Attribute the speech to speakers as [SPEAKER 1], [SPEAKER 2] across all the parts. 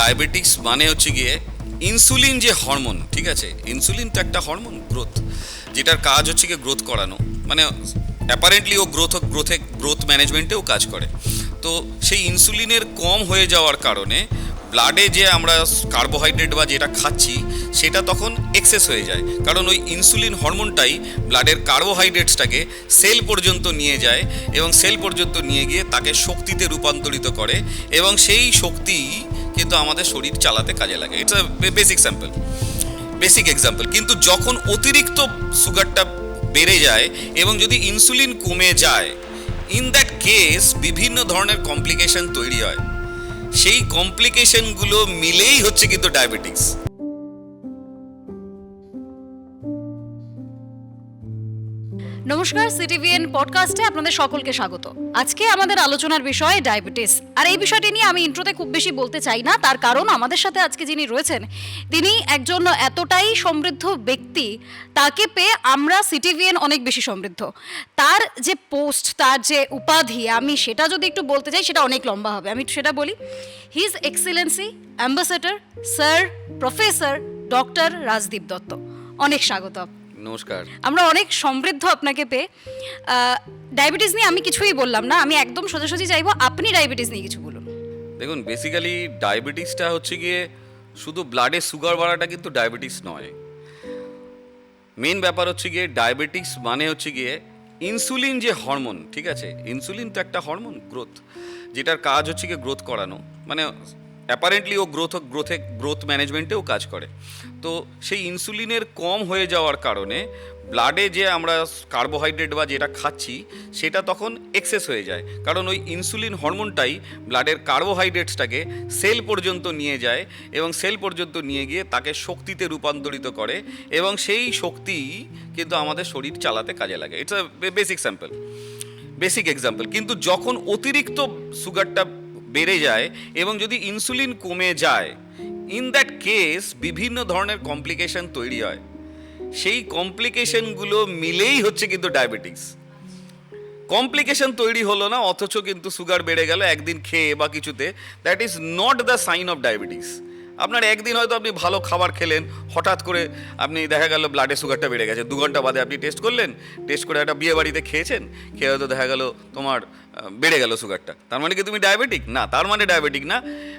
[SPEAKER 1] Diabetics মানে হচ্ছে গিয়ে ইনসুলিন যে হরমোন ঠিক আছে? ইনসুলিন তো একটা হরমোন গ্রোথ যেটার কাজ হচ্ছে গিয়ে গ্রোথ করানো। মানে অ্যাপারেন্টলি ও গ্রোথ গ্রোথে গ্রোথ ম্যানেজমেন্টেও কাজ করে। তো সেই ইনসুলিনের কম হয়ে যাওয়ার কারণে ব্লাডে যে আমরা কার্বোহাইড্রেট বা যেটা খাচ্ছি, সেটা তখন এক্সেস হয়ে যায়। কারণ ওই ইনসুলিন হরমোনটাই ব্লাডের কার্বোহাইড্রেটসটাকে সেল পর্যন্ত নিয়ে যায় এবং সেল পর্যন্ত নিয়ে গিয়ে তাকে শক্তিতে রূপান্তরিত করে এবং সেই শক্তি কিন্তু আমাদের শরীর চালাতে কাজে লাগে। এটা বেসিক স্যাম্পল বেসিক এক্সাম্পল কিন্তু যখন অতিরিক্ত সুগারটা বেড়ে যায় এবং যদি ইনসুলিন কমে যায় ইন দ্যাট কেস বিভিন্ন ধরনের কমপ্লিকেশন তৈরি হয়, সেই কমপ্লিকেশনগুলো মিলেই হচ্ছে কিন্তু ডায়াবেটিক্স
[SPEAKER 2] নমস্কার সিটিভিএন পডকাস্টে আপনাদের সকলকে স্বাগত। আজকে আমাদের আলোচনার বিষয় ডায়াবেটিস। আর এই বিষয়টি নিয়ে আমি ইন্ট্রোতে খুব বেশি বলতে চাই না, তার কারণ আমাদের সাথে আজকে যিনি রয়েছেন, তিনি একজন এতটাই সমৃদ্ধ ব্যক্তি, তাকে পেয়ে আমরা সিটিভিএন অনেক বেশি সমৃদ্ধ। তার যে পোস্ট, তার যে উপাধি, আমি সেটা যদি একটু বলতে চাই, সেটা অনেক লম্বা হবে। আমি সেটা বলি his excellency ambassador sir professor doctor Rajdeep Dutta. অনেক স্বাগত
[SPEAKER 1] নমস্কার।
[SPEAKER 2] আমরা অনেক সমৃদ্ধ আপনাকে পেয়ে। ডায়াবেটিস নিয়ে আমি কিছুই বললাম না আমি একদম সোজাসুজি চাইব আপনি ডায়াবেটিস নিয়ে কিছু বলুন।
[SPEAKER 1] দেখুন বেসিক্যালি ডায়াবেটিসটা হচ্ছে গিয়ে শুধু ব্লাডে সুগার বাড়াটা কিন্তু ডায়াবেটিস নয়। মেন ব্যাপার হচ্ছে গিয়ে ডায়াবেটিস মানে হচ্ছে গিয়ে ইনসুলিন যে হরমোন ঠিক আছে? ইনসুলিন তো একটা হরমোন গ্রোথ যেটার কাজ হচ্ছে গিয়ে গ্রোথ করানো। মানে অ্যাপারেন্টলি ও গ্রোথ গ্রোথে গ্রোথ ম্যানেজমেন্টেও কাজ করে। তো সেই ইনসুলিনের কম হয়ে যাওয়ার কারণে ব্লাডে যে আমরা কার্বোহাইড্রেট বা যেটা খাচ্ছি, সেটা তখন এক্সেস হয়ে যায়। কারণ ওই ইনসুলিন হরমোনটাই ব্লাডের কার্বোহাইড্রেটসটাকে সেল পর্যন্ত নিয়ে যায় এবং সেল পর্যন্ত নিয়ে গিয়ে তাকে শক্তিতে রূপান্তরিত করে এবং সেই শক্তি কিন্তু আমাদের শরীর চালাতে কাজে লাগে। It's a basic sample basic example কিন্তু যখন অতিরিক্ত সুগারটা বেড়ে যায় এবং যদি ইনসুলিন কমে যায় ইন দ্যাট কেস বিভিন্ন ধরনের কমপ্লিকেশন তৈরি হয়। সেই কমপ্লিকেশনগুলো মিলেই হচ্ছে কিন্তু ডায়াবেটিস কমপ্লিকেশন তৈরি হলো না, অথচ কিন্তু সুগার বেড়ে গেল, একদিন খেয়ে বা কিছুতে। That is not the sign of diabetes আপনার একদিন হয়তো আপনি ভালো খাবার খেলেন, হঠাৎ করে আপনি দেখা গেল ব্লাডে সুগারটা বেড়ে গেছে। দু ঘণ্টা বাদে আপনি টেস্ট করলেন টেস্ট করে একটা বিয়ে বাড়িতে খেয়েছেন, খেয়ে হয়তো দেখা গেল তোমার বেড়ে গেল সুগারটা তার মানে কি তুমি ডায়াবেটিক না, তার মানে ডায়াবেটিক না।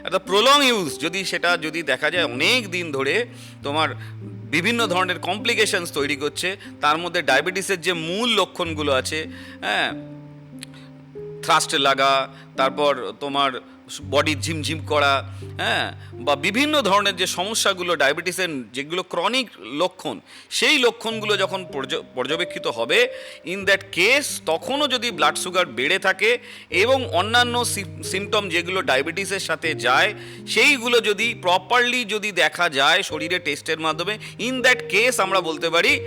[SPEAKER 1] একটা প্রলং ইউজ যদি সেটা যদি দেখা যায় অনেক দিন ধরে তোমার বিভিন্ন ধরনের কমপ্লিকেশনস তৈরি করছে, তার মধ্যে ডায়াবেটিসের যে মূল লক্ষণগুলো আছে হ্যাঁ থ্রাস্ট লাগা, তারপর তোমার বডি ঝিমঝিম করা হ্যাঁ বা বিভিন্ন ধরনের যে সমস্যাগুলো ডায়াবেটিসের যেগুলো ক্রনিক লক্ষণ সেই লক্ষণগুলো যখন পর্যবেক্ষিত হবে ইন দ্যাট কেস তখনও যদি ব্লাড সুগার বেড়ে থাকে এবং অন্যান্য সিমটম যেগুলো ডায়াবেটিসের সাথে যায় সেইগুলো যদি প্রপারলি যদি দেখা যায় শরীরে টেস্টের মাধ্যমে ইন দ্যাট কেস আমরা বলতে পারি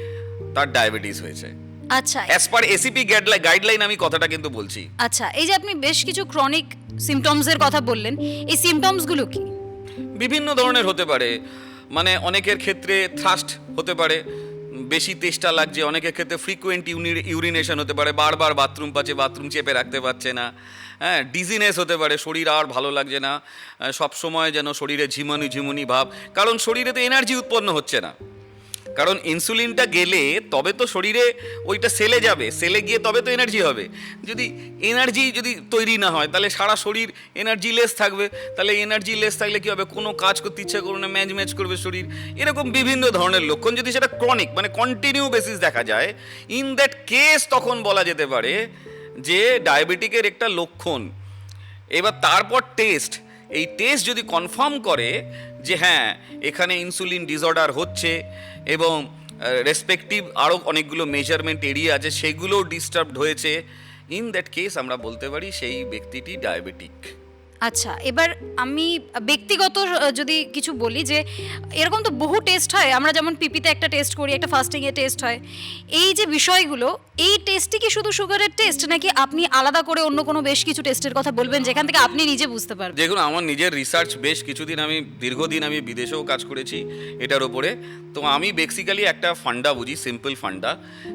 [SPEAKER 1] তার ডায়াবেটিস হয়েছে।
[SPEAKER 2] আচ্ছা।
[SPEAKER 1] অ্যাজ পার এসিপি গাইডলাইন আমি কথাটা কিন্তু বলছি।
[SPEAKER 2] আচ্ছা এই যে আপনি বেশ কিছু ক্রনিক সিমটমসের কথা বললেন। এই সিমটমসগুলো কি?
[SPEAKER 1] বিভিন্ন ধরনের হতে পারে। মানে অনেকের ক্ষেত্রে থ্রাস্ট হতে পারে, বেশি তেষ্টা লাগছে, অনেকের ক্ষেত্রে ফ্রিকুয়েন্ট ইউরিনেশন হতে পারে, বারবার বাথরুম পাচ্ছে বাথরুম চেপে রাখতে পারছে না। হ্যাঁ ডিজিনেস হতে পারে, শরীর আর ভালো লাগছে না। সব সময় যেন শরীরে ঝিমনি ঝিমুনি ভাব, কারণ শরীরে তো এনার্জি উৎপন্ন হচ্ছে না। কারণ ইনসুলিনটা গেলে তবে তো শরীরে ওইটা সেলে যাবে সেলে গিয়ে তবে তো এনার্জি হবে। যদি এনার্জি যদি তৈরি না হয়, তাহলে সারা শরীর এনার্জি লেস থাকবে। তাহলে এনার্জি লেস থাকলে কী হবে? কোনো কাজ করতে ইচ্ছা করবে না ম্যাচ ম্যাচ করবে শরীর। এরকম বিভিন্ন ধরনের লক্ষণ। যদি সেটা ক্রনিক মানে কন্টিনিউ বেসিস দেখা যায় ইন দ্যাট কেস তখন বলা যেতে পারে যে ডায়াবেটিকের একটা লক্ষণ। এবার তারপর টেস্ট এই টেস্ট যদি কনফার্ম করে যে হ্যাঁ এখানে ইনসুলিন ডিসঅর্ডার হচ্ছে এবং রেসপেক্টিভ আরও অনেকগুলো মেজারমেন্ট এরিয়া আছে, সেগুলোও ডিস্টার্বড হয়েছে। ইন দ্যাট কেস আমরা বলতে পারি সেই ব্যক্তিটি ডায়াবেটিক
[SPEAKER 2] আচ্ছা এবার আমি ব্যক্তিগত যদি কিছু বলি যে, এরকম তো বহু টেস্ট হয়। আমরা যেমন পিপিতে একটা টেস্ট করি, একটা ফাস্টিংয়ে টেস্ট হয়। এই যে বিষয়গুলো, এই টেস্টই কি শুধু সুগারের টেস্ট নাকি আপনি আলাদা করে অন্য কোনো বেশ কিছু টেস্টের কথা বলবেন, যেখান থেকে আপনি নিজে বুঝতে পারবেন?
[SPEAKER 1] দেখুন, আমার নিজের রিসার্চ বেশ কিছুদিন আমি, দীর্ঘদিন আমি বিদেশেও কাজ করেছি এটার ওপরে তো আমি বেসিক্যালি একটা ফান্ডা বুঝি সিম্পল ফান্ডা।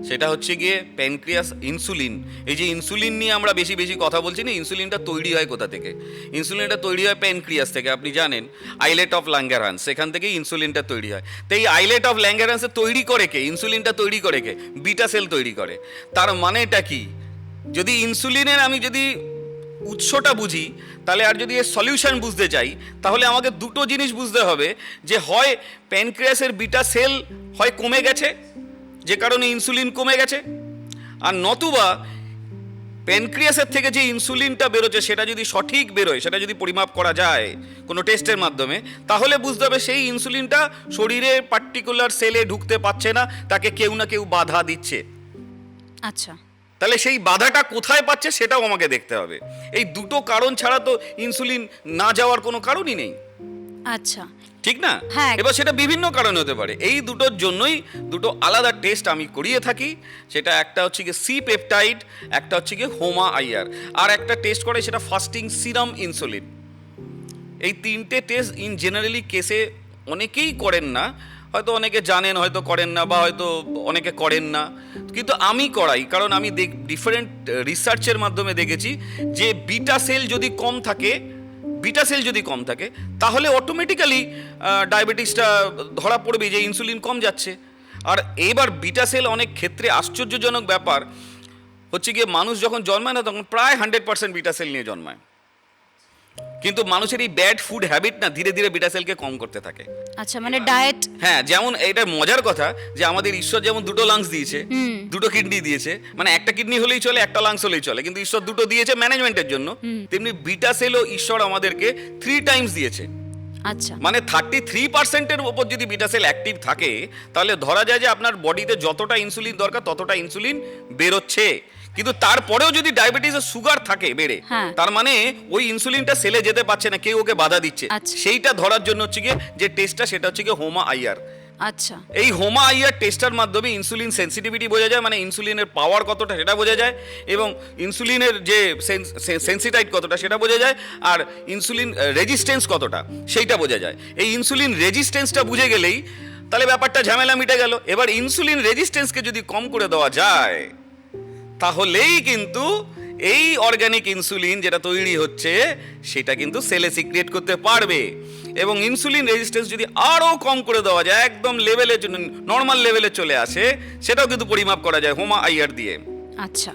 [SPEAKER 1] সেটা হচ্ছে গিয়ে প্যানক্রিয়াস ইনসুলিন এই যে ইনসুলিন নিয়ে আমরা বেশি বেশি কথা বলছি না ইনসুলিনটা তৈরি হয় কোথা থেকে? ইনসুলিনটা তৈরি হয় প্যানক্রিয়াস থেকে, আপনি জানেন আইলেট অফ ল্যাঙ্গারহান্স সেখান থেকেই ইনসুলিনটা তৈরি হয়। তো এই আইলেট অফ ল্যাঙ্গারহান্সে তৈরি করে কে? ইনসুলিনটা তৈরি করে কে? বিটা সেল তৈরি করে। তার মানেটা কি? যদি ইনসুলিনের আমি যদি উৎসটা বুঝি, তাহলে আর যদি এর সলিউশন বুঝতে চাই, তাহলে আমাকে দুটো জিনিস বুঝতে হবে, যে হয় প্যানক্রিয়াসের বিটা সেল হয় কমে গেছে, যে কারণে ইনসুলিন কমে গেছে, আর নতুবা প্যানক্রিয়াসের থেকে যে ইনসুলিনটা বেরোচ্ছে সেটা যদি সঠিক বেরোয় সেটা যদি পরিমাপ করা যায় কোনো টেস্টের মাধ্যমে তাহলে বুঝতে হবে সেই ইনসুলিনটা শরীরে পার্টিকুলার সেলে ঢুকতে পারছে না তাকে কেউ না কেউ বাধা দিচ্ছে।
[SPEAKER 2] আচ্ছা।
[SPEAKER 1] তাহলে সেই বাধাটা কোথায় পাচ্ছে সেটাও আমাকে দেখতে হবে। এই দুটো কারণ ছাড়া তো ইনসুলিন না যাওয়ার কোনো কারণই নেই।
[SPEAKER 2] আচ্ছা।
[SPEAKER 1] ঠিক না?
[SPEAKER 2] হ্যাঁ।
[SPEAKER 1] এবার সেটা বিভিন্ন কারণে হতে পারে। এই দুটোর জন্যই দুটো আলাদা টেস্ট আমি করিয়ে থাকি। সেটা একটা হচ্ছে গিয়ে সি পেপটাইড একটা হচ্ছে গিয়ে হোমা আইয়ার আর একটা টেস্ট করে সেটা ফাস্টিং সিরাম ইনসুলিন এই তিনটে টেস্ট ইন জেনারেলি কেসে অনেকেই করেন না। হয়তো অনেকে জানেন হয়তো করেন না বা হয়তো অনেকে করেন না। কিন্তু আমি করাই কারণ আমি দেখ ডিফারেন্ট রিসার্চের মাধ্যমে দেখেছি যে বিটা সেল যদি কম থাকে বিটা সেল যদি কম থাকে, তাহলে অটোমেটিক্যালি ডায়াবেটিসটা ধরা পড়বে যে ইনসুলিন কম যাচ্ছে। আর এবার বিটা সেল অনেক ক্ষেত্রে আশ্চর্যজনক ব্যাপার হচ্ছে গিয়ে মানুষ যখন জন্মায় না, তখন প্রায় হান্ড্রেড পার্সেন্ট বিটা সেল নিয়ে জন্মায়। কিন্তু মানুষের এই ব্যাড ফুড হ্যাবিট না ধীরে ধীরে বিটা সেলকে কম করতে থাকে।
[SPEAKER 2] আচ্ছা মানে ডায়েট
[SPEAKER 1] হ্যাঁ যেমন এটা মজার কথা যে আমাদের ঈশ্বর যেমন দুটো লাংস দিয়েছে দুটো কিডনি দিয়েছে মানে একটা কিডনি হলেই চলে একটা লাংস হলেই চলে কিন্তু ঈশ্বর দুটো দিয়েছে ম্যানেজমেন্টের জন্য। তেমনি বিটা সেলও ঈশ্বর আমাদেরকে থ্রি টাইমস দিয়েছে।
[SPEAKER 2] আচ্ছা।
[SPEAKER 1] মানে থার্টি থ্রি পার্সেন্টের ওপর যদি বিটা সেল অ্যাক্টিভ থাকে তাহলে ধরা যায় যে আপনার বডিতে যতটা ইনসুলিন দরকার ততটা ইনসুলিন বেরোচ্ছে। কিন্তু তারপরেও যদি ডায়াবেটিসের সুগার থাকে বেড়ে
[SPEAKER 2] হ্যাঁ।
[SPEAKER 1] তার মানে ওই ইনসুলিনটা সেলে যেতে পারছে না কেউ ওকে বাধা দিচ্ছে।
[SPEAKER 2] আচ্ছা।
[SPEAKER 1] সেইটা ধরার জন্য হচ্ছে গিয়ে যে টেস্টটা সেটা হচ্ছে গিয়ে হোমা আইয়ার
[SPEAKER 2] আচ্ছা।
[SPEAKER 1] এই হোমা আইয়ার টেস্টার মাধ্যমে ইনসুলিন সেন্সিটিভিটি বোঝা যায় মানে ইনসুলিনের পাওয়ার কতটা সেটা বোঝা যায় এবং ইনসুলিনের যে সেন্সিটাইট কতটা সেটা বোঝা যায় আর ইনসুলিন রেজিস্ট্যান্স কতটা সেইটা বোঝা যায়। এই ইনসুলিন রেজিস্ট্যান্সটা বুঝে গেলেই তাহলে ব্যাপারটা ঝামেলা মিটে গেল। এবার ইনসুলিন রেজিস্ট্যান্সকে যদি কম করে দেওয়া যায় তাহলেই কিন্তু এই অর্গানিক ইনসুলিন যেটা তৈরি হচ্ছে সেটা কিন্তু সেলে সিক্রিয়েট করতে পারবে। এবং ইনসুলিন রেজিস্ট্যান্স যদি আরও কম করে দেওয়া যায় একদম লেভেলে নর্মাল লেভেলে চলে আসে সেটাও কিন্তু পরিমাপ করা যায় হোমা আইয়ার দিয়ে।
[SPEAKER 2] আচ্ছা।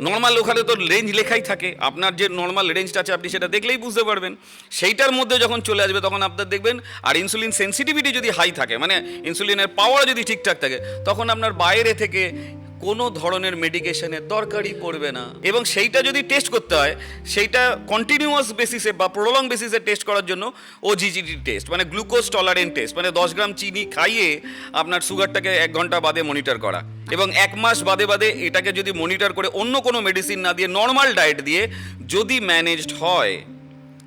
[SPEAKER 1] নর্মাল ওখানে তো রেঞ্জ লেখাই থাকে আপনার যে নর্মাল রেঞ্জটা আছে আপনি সেটা দেখলেই বুঝতে পারবেন। সেইটার মধ্যে যখন চলে আসবে তখন আপনার দেখবেন আর ইনসুলিন সেন্সিটিভিটি যদি হাই থাকে মানে ইনসুলিনের পাওয়ার যদি ঠিকঠাক থাকে তখন আপনার বাইরে থেকে কোনো ধরনের মেডিকেশনের দরকারই পড়বে না। এবং সেইটা যদি টেস্ট করতে হয়, সেইটা কন্টিনিউয়াস বেসিসে বা প্রলং বেসিসে টেস্ট করার জন্য ও জিজিটি টেস্ট মানে গ্লুকোজ টলারেন্ট টেস্ট মানে দশ গ্রাম চিনি খাইয়ে আপনার সুগারটাকে এক ঘণ্টা বাদে মনিটর করা। এবং এক মাস বাদে বাদে এটাকে যদি মনিটর করে অন্য কোনো মেডিসিন না দিয়ে নর্মাল ডায়েট দিয়ে যদি ম্যানেজড হয়,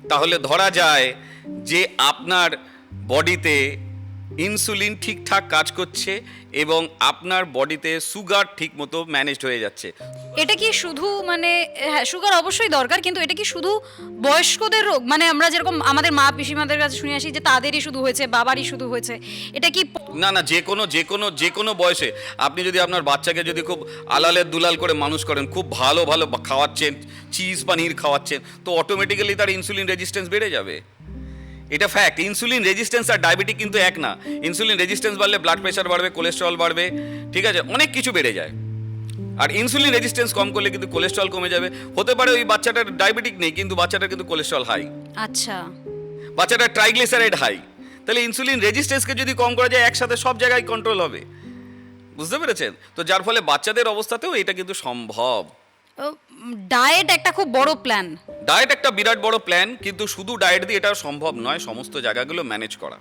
[SPEAKER 1] তাহলে ধরা যায় যে আপনার বডিতে ইনসুলিন ঠিকঠাক কাজ করছে এবং আপনার বডিতে সুগার ঠিকমতো ম্যানেজড হয়ে যাচ্ছে।
[SPEAKER 2] এটা কি শুধু মানে হ্যাঁ সুগার অবশ্যই দরকার কিন্তু এটা কি শুধু বয়স্কদের রোগ? মানে আমরা যেরকম আমাদের মা পিসিমাদের কাছে শুনে আসি যে তাদেরই শুধু হয়েছে বাবারই শুধু হয়েছে এটা কি
[SPEAKER 1] না না যে কোনো যে কোনো যে কোনো বয়সে আপনি যদি আপনার বাচ্চাকে যদি খুব আলালের দুলাল করে মানুষ করেন খুব ভালো ভালো খাওয়াচ্ছেন চিজ পানির খাওয়াচ্ছেন তো অটোমেটিক্যালি তার ইনসুলিন রেজিস্ট্যান্স বেড়ে যাবে। এটা ফ্যাক্ট ইনসুলিন রেজিস্ট্যান্স আর ডায়াবেটিক কিন্তু এক না। ইনসুলিন রেজিস্ট্যান্স বাড়লে ব্লাড প্রেশার বাড়বে কোলেস্ট্রল বাড়বে ঠিক আছে? অনেক কিছু বেড়ে যায়। আর ইনসুলিন রেজিস্ট্যান্স কম করলে কিন্তু কোলেস্ট্রল কমে যাবে। হতে পারে ওই বাচ্চাটার ডায়াবেটিক নেই কিন্তু বাচ্চাটার কিন্তু কোলেস্ট্রল হাই
[SPEAKER 2] আচ্ছা।
[SPEAKER 1] বাচ্চাটার ট্রাইগ্লিসারাইড হাই তাহলে ইনসুলিন রেজিস্ট্যান্সকে যদি কম করা যায় একসাথে সব জায়গায় কন্ট্রোল হবে। বুঝতে পেরেছেন? তো যার ফলে বাচ্চাদের অবস্থাতেও এটা কিন্তু সম্ভব।
[SPEAKER 2] ডায়েট একটা খুব বড় প্ল্যান
[SPEAKER 1] ডায়েট একটা বিরাট বড় প্ল্যান কিন্তু শুধু ডায়েট দিয়ে এটা সম্ভব নয়, সমস্ত জায়গাগুলো ম্যানেজ করা।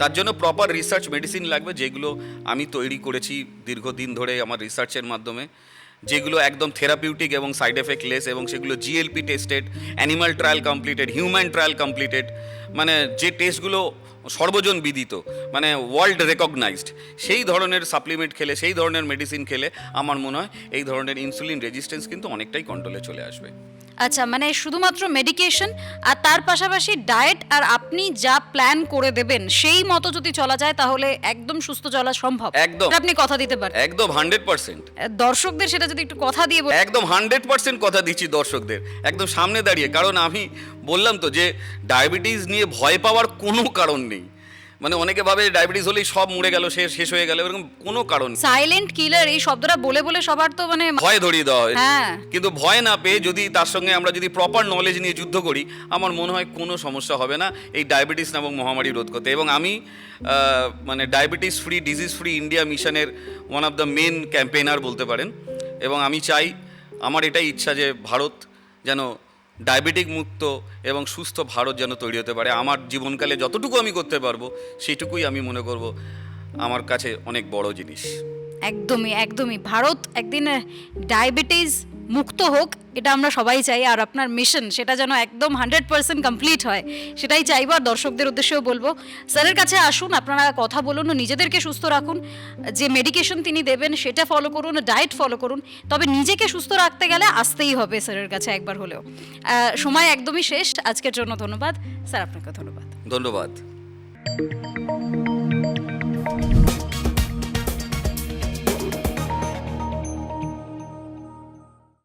[SPEAKER 1] তার জন্য প্রপার রিসার্চ মেডিসিন লাগবে, যেগুলো আমি তৈরি করেছি দীর্ঘদিন ধরে আমার রিসার্চের মাধ্যমে, যেগুলো একদম থেরাপিউটিক এবং সাইড এফেক্ট লেস এবং সেগুলো GLP tested animal trial completed human trial completed মানে যে টেস্টগুলো সর্বজন বিদিত মানে ওয়ার্ল্ড রেকগনাইজড সেই ধরনের সাপ্লিমেন্ট খেলে, সেই ধরনের মেডিসিন খেলে আমার মনে হয় এই ধরনের ইনসুলিন রেজিস্ট্যান্স কিন্তু অনেকটাই কন্ট্রোলে চলে আসবে।
[SPEAKER 2] আচ্ছা মানে শুধুমাত্র মেডিকেশন আর তার পাশাপাশি ডায়েট আর আপনি যা প্ল্যান করে দেবেন সেই মতো যদি চলা যায় তাহলে একদম সুস্থ চলা সম্ভব।
[SPEAKER 1] একদম।
[SPEAKER 2] আপনি কথা দিতে পারেন।
[SPEAKER 1] একদম হান্ড্রেড পার্সেন্ট
[SPEAKER 2] দর্শকদের সেটা যদি একটু কথা দিয়ে
[SPEAKER 1] একদম হান্ড্রেড পার্সেন্ট কথা দিচ্ছি দর্শকদের। একদম সামনে দাঁড়িয়ে। কারণ আমি বললাম তো যে ডায়াবেটিস নিয়ে ভয় পাওয়ার কোনো কারণ নেই। মানে অনেকে ভাবে ডায়াবেটিস হলেই সব মরে গেল শেষ শেষ হয়ে গেল এরকম কোনো কারণ নেই।
[SPEAKER 2] সাইলেন্ট কিলার এই শব্দটা বলে বলে সবার তো মানে
[SPEAKER 1] ভয় ধরিয়ে দেওয়া হয়
[SPEAKER 2] হ্যাঁ।
[SPEAKER 1] কিন্তু ভয় না পেয়ে যদি তার সঙ্গে আমরা যদি প্রপার নলেজ নিয়ে যুদ্ধ করি আমার মনে হয় কোনো সমস্যা হবে না এই ডায়াবেটিস নামক মহামারী রোধ করতে এবং আমি আহ, মানে diabetes free disease free India মিশনের one of the main campaigner বলতে পারেন এবং আমি চাই আমার এটাই ইচ্ছা যে ভারত যেন ডায়াবেটিক মুক্ত এবং সুস্থ ভারত যেন তৈরি হতে পারে। আমার জীবনকালে যতটুকু আমি করতে পারব, সেটুকুই আমি মনে করব আমার কাছে অনেক বড় জিনিস।
[SPEAKER 2] একদমই একদমই। ভারত একদিন ডায়াবেটিস মুক্ত হোক, এটা আমরা সবাই চাই, আর আপনার মিশন সেটা যেন একদম হান্ড্রেড পার্সেন্ট কমপ্লিট হয়, সেটাই চাইব, আর দর্শকদের উদ্দেশ্যেও বলব। স্যারের কাছে আসুন, আপনারা কথা বলুন, নিজেদেরকে সুস্থ রাখুন, যে মেডিকেশন তিনি দেবেন, সেটা ফলো করুন ডায়েট ফলো করুন, তবে নিজেকে সুস্থ রাখতে গেলে আসতেই হবে স্যারের কাছে একবার হলেও। সময় একদমই শেষ, আজকের জন্য ধন্যবাদ। স্যার আপনাকে ধন্যবাদ।
[SPEAKER 1] ধন্যবাদ।